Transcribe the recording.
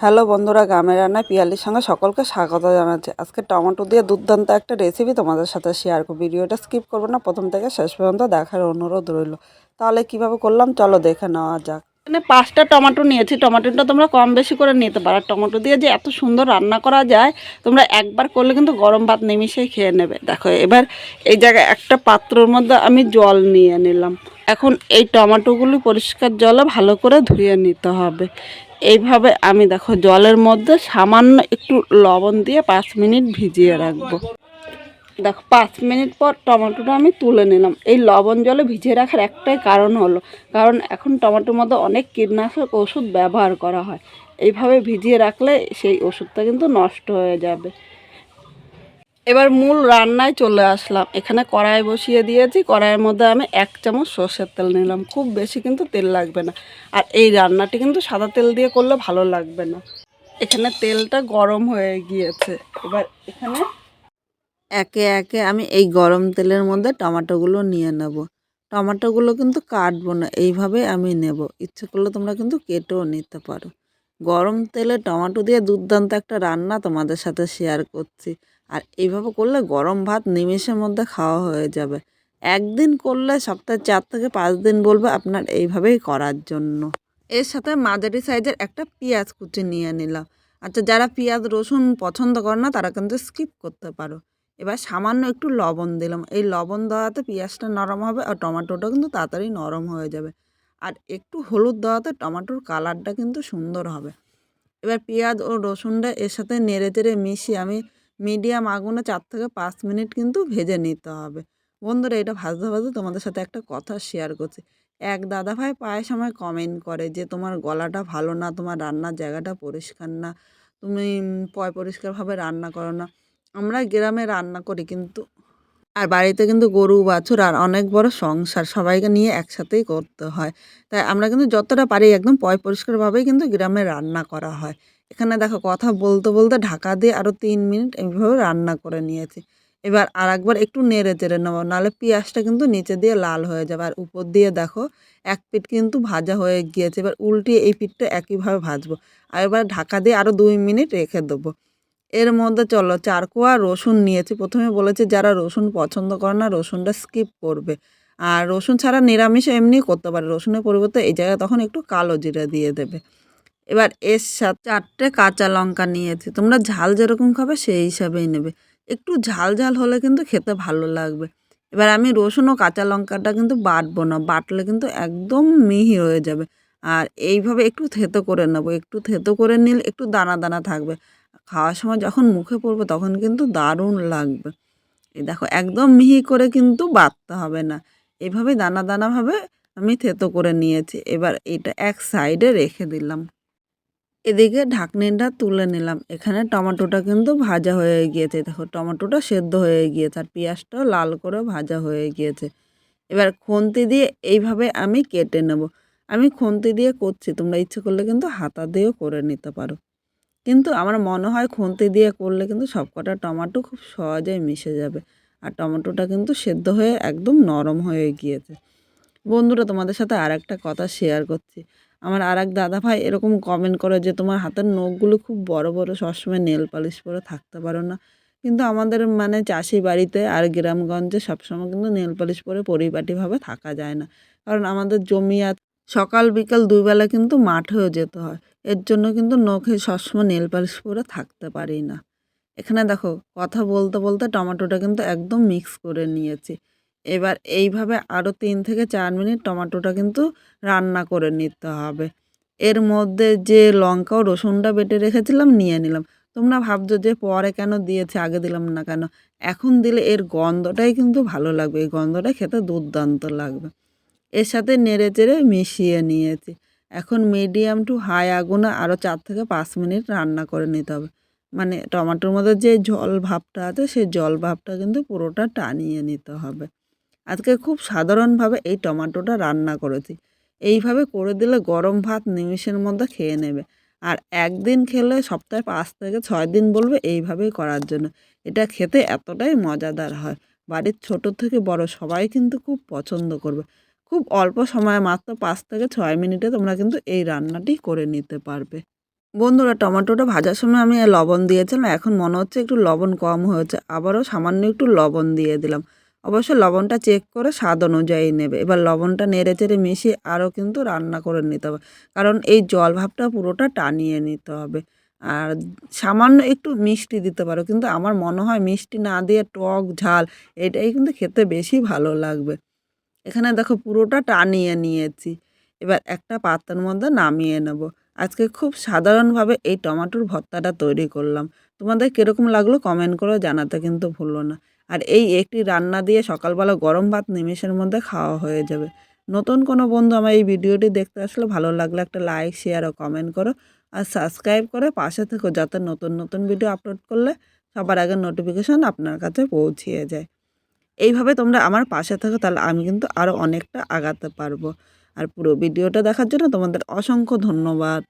Hello বন্ধুরা, গ্রামের রান্নায় পিয়ালির সঙ্গে সকলকে স্বাগত জানাচ্ছি। আজকে টমেটো দিয়ে দুর্দান্ত একটা রেসিপি তোমাদের সাথে শেয়ার করব। ভিডিওটা স্কিপ করব না, প্রথম থেকে শেষ পর্যন্ত দেখার অনুরোধ রইল। তাহলে কীভাবে করলাম, চলো দেখে নেওয়া যাক। এখানে পাঁচটা টমেটো নিয়েছি, টমেটোটা তোমরা কম বেশি করে নিতে পারো। টমেটো দিয়ে যে এত সুন্দর রান্না করা যায়, তোমরা একবার করলে কিন্তু গরম ভাত নিমিশেই খেয়ে নেবে। দেখো, এবার এই জায়গায় একটা পাত্রর মধ্যে আমি জল নিয়ে নিলাম। এখন এই টমেটোগুলি পরিষ্কার জলে ভালো করে ধুয়ে নিতে হবে। এইভাবে আমি দেখো জলের মধ্যে সামান্য একটু লবণ দিয়ে পাঁচ মিনিট ভিজিয়ে রাখব। দেখো পাঁচ মিনিট পর টমেটোটা আমি তুলে নিলাম। এই লবণ জলে ভিজিয়ে রাখার একটাই কারণ হলো, কারণ এখন টমেটোর মধ্যে অনেক কীটনাশক ওষুধ ব্যবহার করা হয়। এইভাবে ভিজিয়ে রাখলে সেই ওষুধটা কিন্তু নষ্ট হয়ে যাবে। এবার মূল রান্নায় চলে আসলাম। এখানে কড়াই বসিয়ে দিয়েছি। কড়াইয়ের মধ্যে আমি এক চামচ সর্ষের তেল নিলাম। খুব বেশি কিন্তু তেল লাগবে না। আর এই রান্নাটি কিন্তু সাদা তেল দিয়ে করলে ভালো লাগবে না। এখানে তেলটা গরম হয়ে গিয়েছে। এবার এখানে একে একে আমি এই গরম তেলের মধ্যে টমেটোগুলো নিয়ে নেব। টমেটোগুলো কিন্তু কাটবো না। এইভাবে আমি নেব। ইচ্ছে করলে তোমরা কিন্তু কেটেও নিতে পারো। গরম তেলে টমাটো দিয়ে দুর্দান্ত একটা রান্না তোমাদের সাথে শেয়ার করছি। আর এইভাবে করলে গরম ভাত নিমেষের মধ্যে খাওয়া হয়ে যাবে। একদিন করলে সপ্তাহে চার থেকে পাঁচ দিন বলবে আপনার এইভাবেই করার জন্য। এর সাথে মাঝারি সাইজের একটা পেঁয়াজ কুচি নিয়ে নিলাম। আচ্ছা যারা পেঁয়াজ, রসুন পছন্দ করে না, তারা কিন্তু স্কিপ করতে পারো। এবার সামান্য একটু লবণ দিলাম। এই লবণ দেওয়াতে পেঁয়াজটা নরম হবে আর টমেটোটা কিন্তু তাড়াতাড়ি নরম হয়ে যাবে। আর একটু হলুদ দেওয়াতে টমাটোর কালারটা কিন্তু সুন্দর হবে। এবার পেঁয়াজ ও রসুনটা এর সাথে নেড়ে চেড়ে মিশিয়ে আমি মিডিয়াম আগুনে চার থেকে পাঁচ মিনিট কিন্তু ভেজে নিতে হবে। বন্ধুরা, এটা ভাজতে ভাজতে তোমাদের সাথে একটা কথা শেয়ার করছি। এক দাদা ভাই প্রায় সময় কমেন্ট করে যে, তোমার গলাটা ভালো না, তোমার রান্নার জায়গাটা পরিষ্কার না, তুমি পয় পরিষ্কারভাবে রান্না করো না। আমরা গ্রামে রান্না করি কিন্তু আর বাড়িতে কিন্তু গরু, বাছুর আর অনেক বড় সংসার সবাইকে নিয়ে একসাথেই করতে হয়। তাই আমরা কিন্তু যতটা পারি একদম পয় পরিষ্কারভাবেই কিন্তু গ্রামে রান্না করা হয়। এখানে দেখো কথা বলতে বলতে ঢাকা দিয়ে আরও তিন মিনিট এইভাবে রান্না করে নিয়েছি। এবার আর একবার একটু নেড়ে চেড়ে নেব, নাহলে পেঁয়াজটা কিন্তু নিচে দিয়ে লাল হয়ে যাবে। আর উপর দিয়ে দেখো এক পিঠ কিন্তু ভাজা হয়ে গিয়েছে। এবার উল্টিয়ে এই পিঠটা একইভাবে ভাজবো। আর এবার ঢাকা দিয়ে আরও দুই মিনিট রেখে দেবো। এর মধ্যে চলো চার কোয়া রসুন নিয়েছি। প্রথমে বলেছি যারা রসুন পছন্দ করে না রসুনটা স্কিপ করবে। আর রসুন ছাড়া নিরামিষ এমনি করতে পারে। রসুনের পরিবর্তে এই জায়গায় তখন একটু কালো জিরা দিয়ে দেবে। এবার এর সাথে চারটে কাঁচা লঙ্কা নিয়েছি। তোমরা ঝাল যেরকম খাবে সেই হিসাবেই নেবে। একটু ঝাল ঝাল হলে কিন্তু খেতে ভালো লাগবে। এবার আমি রসুন ও কাঁচা লঙ্কাটা কিন্তু বাটবো না। বাটলে কিন্তু একদম মিহি হয়ে যাবে। আর এইভাবে একটু থেতো করে নেব। একটু থেতো করে নিলে একটু দানা দানা থাকবে। খাওয়ার সময় যখন মুখে পড়বে তখন কিন্তু দারুণ লাগবে। এই দেখো, একদম মিহি করে কিন্তু বাঁধতে হবে না। এভাবে দানা দানাভাবে আমি থেতো করে নিয়েছি। এবার এটা এক সাইডে রেখে দিলাম। এদিকে ঢাকনিটা তুলে নিলাম। এখানে টমেটোটা কিন্তু ভাজা হয়ে গিয়েছে। দেখো, টমেটোটা সেদ্ধ হয়ে গিয়েছে আর পেঁয়াজটাও লাল করে ভাজা হয়ে গিয়েছে। এবার খুন্তি দিয়ে এইভাবে আমি কেটে নেব। আমি খুন্তি দিয়ে করছি। তোমরা ইচ্ছে করলে কিন্তু হাতা দিয়েও করে নিতে পারো। কিন্তু আমার মনে হয় খুন্তি দিয়ে করলে কিন্তু সবকটা টমাটো খুব সহজেই মিশে যাবে। আর টমেটোটা কিন্তু সেদ্ধ হয়ে একদম নরম হয়ে গিয়েছে। বন্ধুরা, তোমাদের সাথে আর একটা কথা শেয়ার করছি। আমার আর এক দাদা ভাই এরকম কমেন্ট করে যে, তোমার হাতের নখগুলো খুব বড় বড়, সবসময় নেল পালিশ পরে থাকতে পারো না। কিন্তু আমাদের মানে চাষি বাড়িতে আর গ্রামগঞ্জে সবসময় কিন্তু নেল পালিশ পরে পরিপাটিভাবে থাকা যায় না। কারণ আমাদের জমি সকাল বিকাল দুইবেলা কিন্তু মাঠেও যেতে হয়। এর জন্য কিন্তু নখে সবসময় নেল পালিশ পরে থাকতে পারি না। এখানে দেখো, কথা বলতে বলতে টমেটোটা কিন্তু একদম মিক্স করে নিয়েছি। এবার এইভাবে আরও তিন থেকে চার মিনিট টমেটোটা কিন্তু রান্না করে নিতে হবে। এর মধ্যে যে লঙ্কা ও রসুনটা বেটে রেখেছিলাম নিয়ে নিলাম। তোমরা ভাবছ যে পরে কেন দিয়েছে, আগে দিলাম না কেন? এখন দিলে এর গন্ধটাই কিন্তু ভালো লাগবে। এই গন্ধটা খেতে দুর্দান্ত লাগবে। এর সাথে নেড়ে চেড়ে মিশিয়ে নিয়েছি। এখন মিডিয়াম টু হাই আগুনে আরও চার থেকে পাঁচ মিনিট রান্না করে নিতে হবে। মানে টমেটোর মধ্যে যে জল ভাবটা আছে, সেই জল ভাবটা কিন্তু পুরোটা টানিয়ে নিতে হবে। আজকে খুব সাধারণভাবে এই টমেটোটা রান্না করেছি। এইভাবে করে দিলে গরম ভাত নিমিষের মধ্যে খেয়ে নেবে। আর একদিন খেলে সপ্তাহে পাঁচ থেকে ছয় দিন বলবে এইভাবেই করার জন্য। এটা খেতে এতটাই মজাদার হয়। বাড়ির ছোট থেকে বড় সবাই কিন্তু খুব পছন্দ করবে। খুব অল্প সময়ে মাত্র পাঁচ থেকে ছয় মিনিটে তোমরা কিন্তু এই রান্নাটি করে নিতে পারবে। বন্ধুরা, টমেটোটা ভাজার সময় আমি লবণ দিয়েছিলাম, এখন মনে হচ্ছে একটু লবণ কম হয়েছে। আবারও সামান্য একটু লবণ দিয়ে দিলাম। অবশ্য লবণটা চেক করে স্বাদ অনুযায়ী নেবে। এবার লবণটা নেড়ে চেড়ে মিশিয়ে আরও কিন্তু রান্না করে নিতে হবে। কারণ এই জল ভাবটা পুরোটা টানিয়ে নিতে হবে। আর সামান্য একটু মিষ্টি দিতে পারো। কিন্তু আমার মনে হয় মিষ্টি না দিয়ে টক ঝাল, এটাই কিন্তু খেতে বেশি ভালো লাগবে। এখানে দেখো পুরোটা টানিয়ে নিয়েছি। এবার একটা পাত্রের মধ্যে নামিয়ে নেব। আজকে খুব সাধারণভাবে এই টমেটোর ভর্তাটা তৈরি করলাম। তোমাদের কীরকম লাগল কমেন্ট করে জানাতে কিন্তু ভুলো না। আর এই একটি রান্না দিয়ে সকালবেলা গরম ভাত নিমেষের মধ্যে খাওয়া হয়ে যাবে। নতুন কোনো বন্ধু আমার এই ভিডিওটি দেখতে আসলে ভালো লাগলে একটা লাইক শেয়ার ও কমেন্ট করো। আর সাবস্ক্রাইব করে পাশে থেকো যাতে নতুন নতুন ভিডিও আপলোড করলে সবার আগে নোটিফিকেশান আপনার কাছে পৌঁছিয়ে যায়। এইভাবে তোমরা আমার পাশে থাকো, তাহলে আমি কিন্তু আরও অনেকটা আগাতে পারব। আর পুরো ভিডিওটা দেখার জন্য তোমাদের অসংখ্য ধন্যবাদ।